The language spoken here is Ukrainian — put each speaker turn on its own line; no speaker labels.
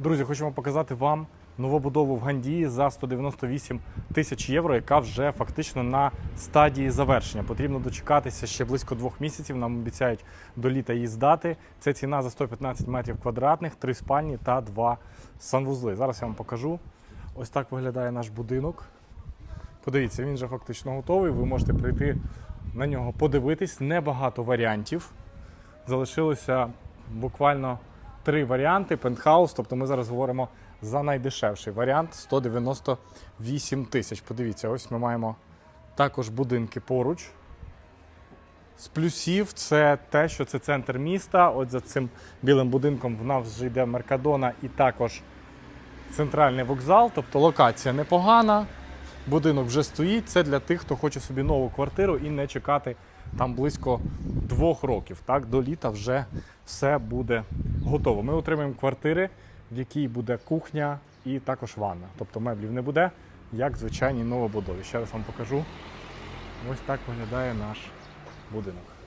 Друзі, хочемо показати вам новобудову в Гандії за 198 тисяч євро, яка вже фактично на стадії завершення. Потрібно дочекатися ще близько двох місяців. Нам обіцяють до літа її здати. Це ціна за 115 метрів квадратних, три спальні та два санвузли. Зараз я вам покажу. Ось так виглядає наш будинок. Подивіться, він вже фактично готовий. Ви можете прийти на нього подивитись. Небагато варіантів. Залишилося буквально три варіанти. Пентхаус. Тобто ми зараз говоримо за найдешевший варіант 198 тисяч. Подивіться, ось ми маємо також будинки поруч. З плюсів це те, що це центр міста. От за цим білим будинком в нас вже йде Меркадона і також центральний вокзал. Тобто локація непогана. Будинок вже стоїть. Це для тих, хто хоче собі нову квартиру і не чекати там близько двох років. Так, до літа вже все буде готово. Ми отримаємо квартири, в якій буде кухня і також ванна. Тобто меблів не буде, як звичайній новобудові. Ще раз вам покажу. Ось так виглядає наш будинок.